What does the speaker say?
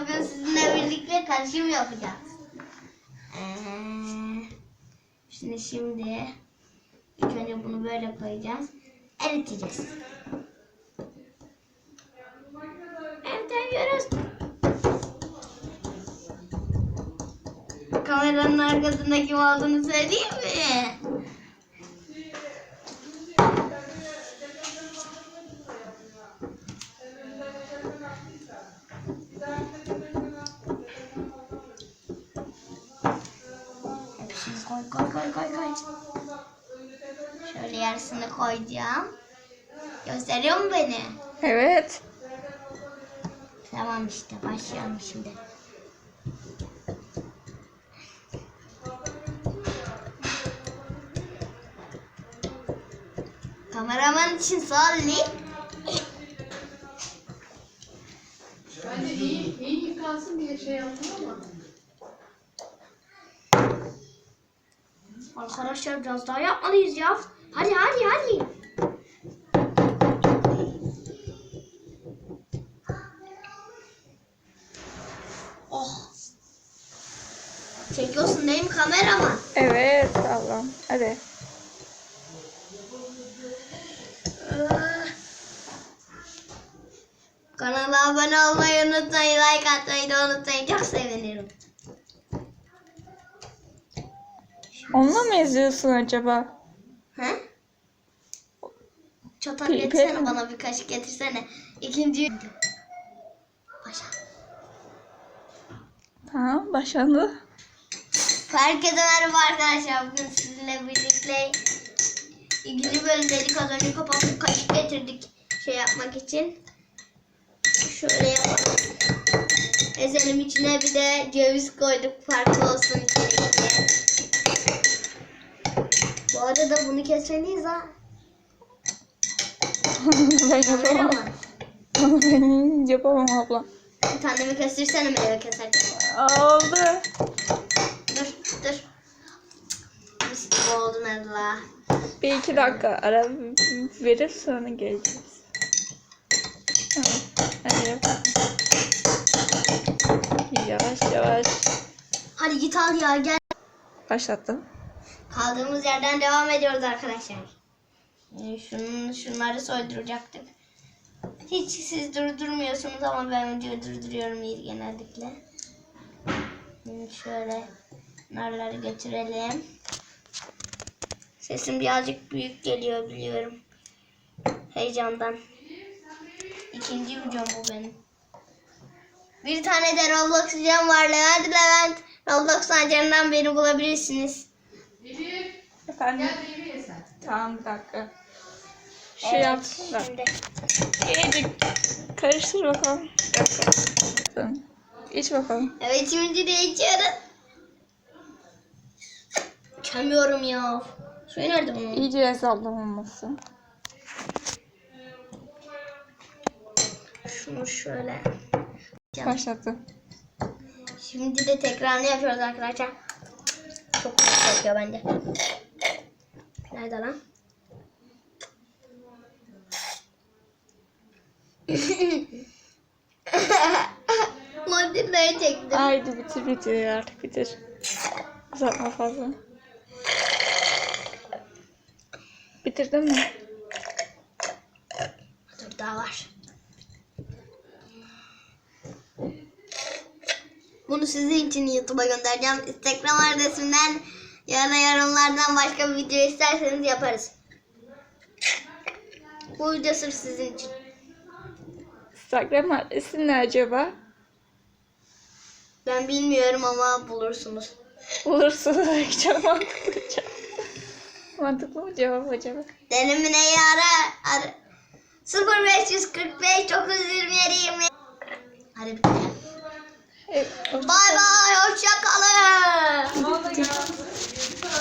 bugün sizinle birlikte karışım yapacağız. Ee, şimdi şimdi ilk önce bunu böyle koyacağız. Eriteceğiz. Eritiyoruz. Kameranın arkasında kim olduğunu söyleyeyim mi? Koy koy koy koy koy. Şöyle yarısını koyacağım. Gösteriyor mu beni? Evet. Tamam işte başlayalım şimdi. Kameraman için salli. Bence iyi, iyi yıkansın diye şey yaptım ama. Arkadaşlar biraz daha yapmalıyız ya. Hadi hadi hadi. Oh. Çekiyorsun değil mi kameraman? Evet ablam. Hadi. Kanala abone olmayı unutmayın, like atmayı da unutmayın. Çok sevinirim. Onunla mı yazıyorsun acaba? He? Çatal Pi- getirsene pi- bana bir kaşık getirsene. İkinci... Başa. Tamam başlandı. Herkese merhaba arkadaşlar. Bugün sizinle birlikte ilgili bölümleri az önce kapattık. Kaşık getirdik şey yapmak için. Şöyle yapalım. Ezelim içine bir de ceviz koyduk farklı olsun içindeki. Bu arada bunu kesmeliyiz ha. ben yapamam. Ben yapamam abla. Bir tanemi kestirsene meyve keserken. Oldu. Dur dur. Mis gibi oldun Allah. Bir iki dakika ara verip sonra geleceğiz. Tamam. Hadi yapalım. Yavaş yavaş. Hadi git al ya gel. Başlattım. Kaldığımız yerden devam ediyoruz arkadaşlar. Ee, Şunun, şunları soyduracaktık. Hiç siz durdurmuyorsunuz ama ben videoyu durduruyorum iyi genellikle. Şimdi şöyle narları götürelim. Sesim birazcık büyük geliyor biliyorum. Heyecandan. İkinci videom bu benim. Bir tane de Roblox videom var. Levent Levent. Roblox ajanından beni bulabilirsiniz. Elif, Efendim. gel meyve ye sen. Tamam bir dakika. Şu Evet, yapsın da. şimdi. İyice karıştır bakalım. Bir dakika. Tamam. İç bakalım. Evet şimdi de içiyoruz. İçemiyorum ya. Suyu nerede bunun? İyice hesaplanması. Şunu şöyle. Başlattım. Şimdi de tekrarını yapıyoruz arkadaşlar. Çok güzel yapıyor bence. Nerede lan? Mandilleri çektim. Haydi bitir bitir artık bitir. Uzatma fazla. Bitirdin mi? Dur daha var. Bunu sizin için YouTube'a göndereceğim. Instagram adresimden ya da yorumlardan başka bir video isterseniz yaparız. Bu video sırf sizin için. Instagram adresin ne acaba? Ben bilmiyorum ama bulursunuz. Bulursunuz. Çok mantıklı cevap. Mantıklı mı cevap acaba? Denemineyi ara. ara. 0545 927 20. Hadi bitti. Evet, Bay bay hoşça kalın.